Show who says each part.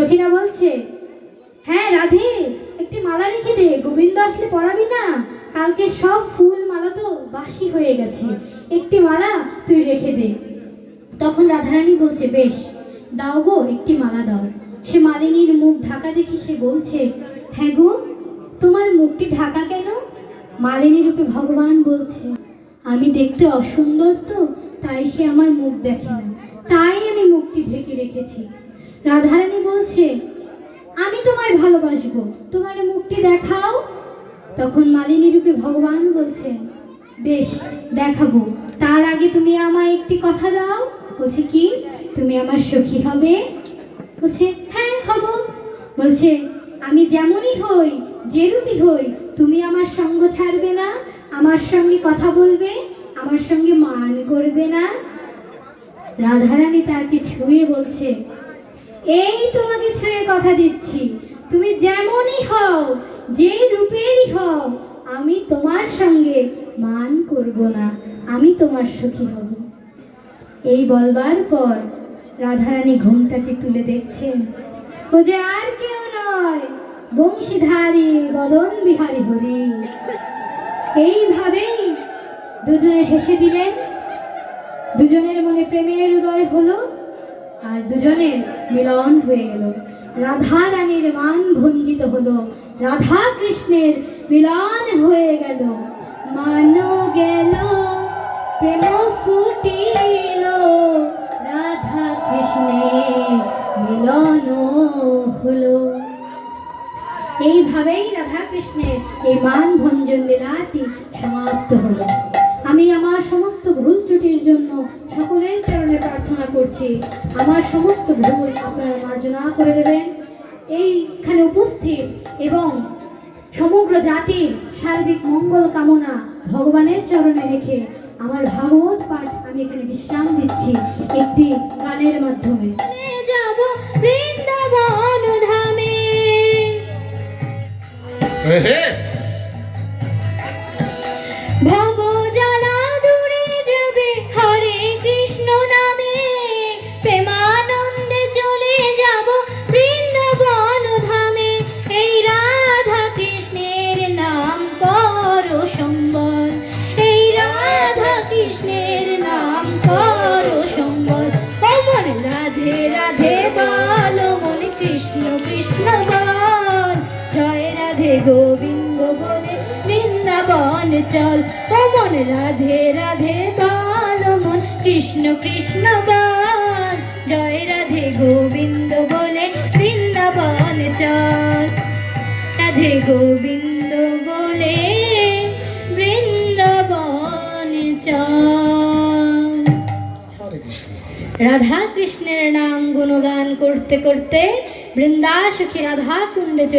Speaker 1: সখীরা বলছে হ্যাঁ রাধে, একটি মালা রেখে দে, গোবিন্দ আসলে পরাবি না। কালকে সব ফুল মালা তো বাসি হয়ে গেছে, একটি মালা তুই রেখে দে। তখন রাধারানী বলছে, বেশ, দাও গো, একটি মালা দাও। সে মালিনীর মুখ ঢাকা দেখি সে বলছে হ্যাঁ গো, তোমার মুখটি ঢাকা কেন? মালিনী রূপে ভগবান বলছে, আমি দেখতে অসুন্দর তো, তাই সে আমার মুখ দেখে না। তাই আমি মুখটি ঢেকে রেখেছি। রাধারানী বলছে, আমি তোমায় ভালোবাসবো। তোমার মুখটি দেখাও। তখন মালিনী রূপে ভগবান বলছে, বেশ, দেখাবো। তার আগে তুমি আমায় একটি কথা দাও। বলছে, কি? তুমি আমার সখী হবে? বলছে হ্যাঁ হব। বলছে, আমি যেমনই হই যেরূপই হই, তুমি আমার সঙ্গ ছাড়বে না, আমার সঙ্গে কথা বলবে, আমার সঙ্গে মান করবে না। রাধারানী তাকে ছুঁয়ে বলছে এই তোমাকে ছুঁয়ে কথা দিচ্ছি। তুমি যেমনই হও, যে রূপেরই হও, আমি তোমার সঙ্গে মান করব না। আমি তোমার সুখী হব। এই বলবার পর রাধারানী ঘুমটাকে তুলে দেখছেন। ও যে আর কেউ নয়, বংশীধারী, বদন বিহারী হরি। এইভাবেই দুজনে হেসে দিলেন। দুজনের মনে প্রেমের উদয় হলো। আর দুজনের মিলন হয়ে গেল। রাধা রানীর মান ভঞ্জিত হলো। রাধা কৃষ্ণের মিলন হয়ে গেল। মানো গেল, প্রেম ফুটিল। রাধা কৃষ্ণের মিলন হলো। এইভাবেই রাধা কৃষ্ণের এই মান ভঞ্জন লীলাটি সমাপ্ত হলো। আমি আমার সমস্ত ভুল ত্রুটির জন্য সকলের চরণে প্রার্থনা করছি। আমার সমস্ত ভুল আপনারা মার্জনা করে দেবেন। এইখানে উপস্থিত এবং সমগ্র জাতির সার্বিক মঙ্গল কামনা ভগবানের চরণে রেখে আমার ভাগবত পাঠ আমি এখানে বিশ্রাম দিচ্ছি একটি গানের মাধ্যমে। যাব বৃন্দাবন ধামে
Speaker 2: হে
Speaker 1: গোবিন্দ বলে বৃন্দাবন চল। অমন রাধে রাধে বল মন। কৃষ্ণ কৃষ্ণ বল জয় রাধে গোবিন্দ বলে বৃন্দাবন চল। রাধে গোবিন্দ বলে বৃন্দাবন চল। রাধা কৃষ্ণের নাম গুণগান করতে করতে বৃন্দা সখী রাধা কুণ্ডে চলে